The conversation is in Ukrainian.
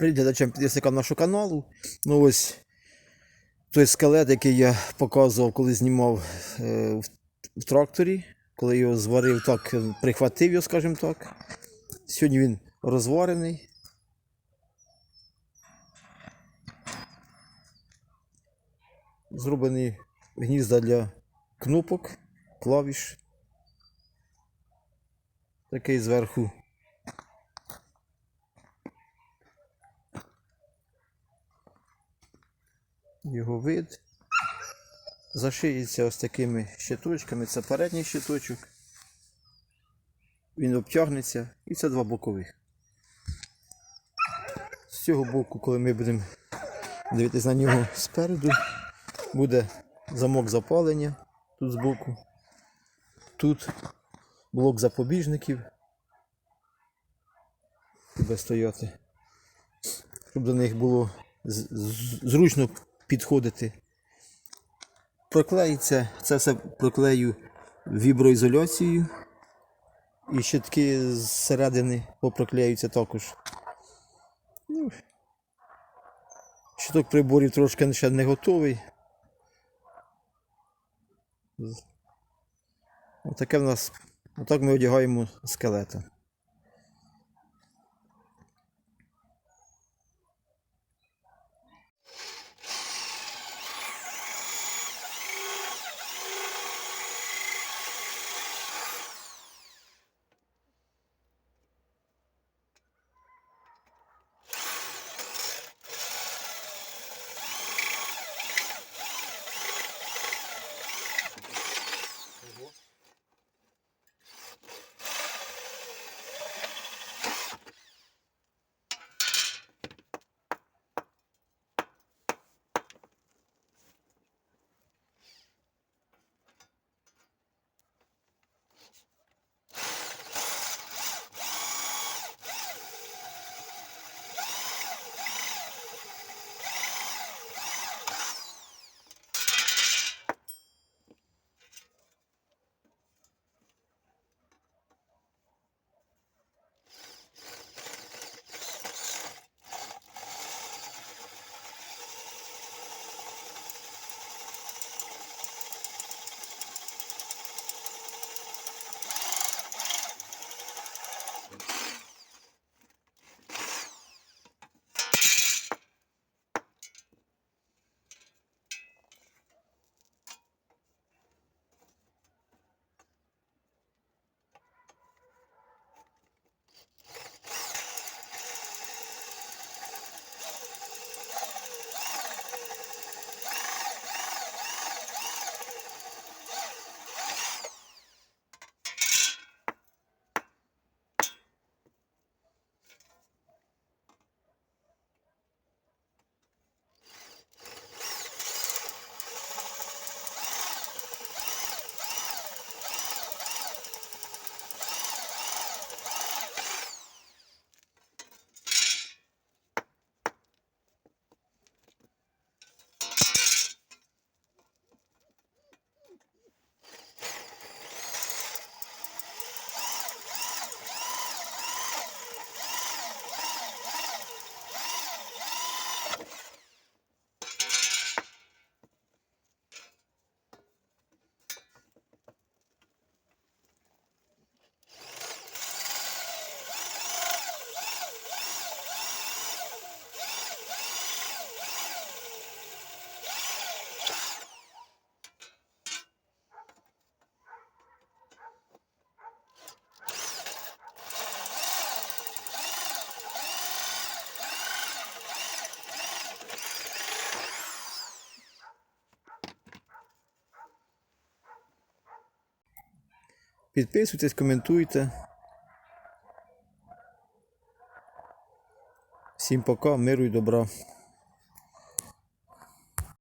Глядачам підписникам нашого каналу. Ну ось той скелет, який я показував, коли знімав е, в, в тракторі, коли його зварив так, е, прихватив його, скажімо так. Сьогодні він розварений. Зроблені гнізда для кнопок, клавіш. Такий зверху його вид. Зашиється ось такими щиточками. Це передній щиточок. Він обтягнеться і це два бокових. З цього боку, коли ми будемо дивитися на нього спереду, буде замок запалення тут збоку. Тут блок запобіжників. Буде стояти. Щоб до них було зручно підходити. Проклеїться, це все проклею віброізоляцією. І щитки зсередини попроклеються також. Ну, Щиток приборів трошки ще не готовий. Отаке в нас. Отак ми одягаємо скелета. Підписуйтесь, коментуйте. Всім пока, миру і добра.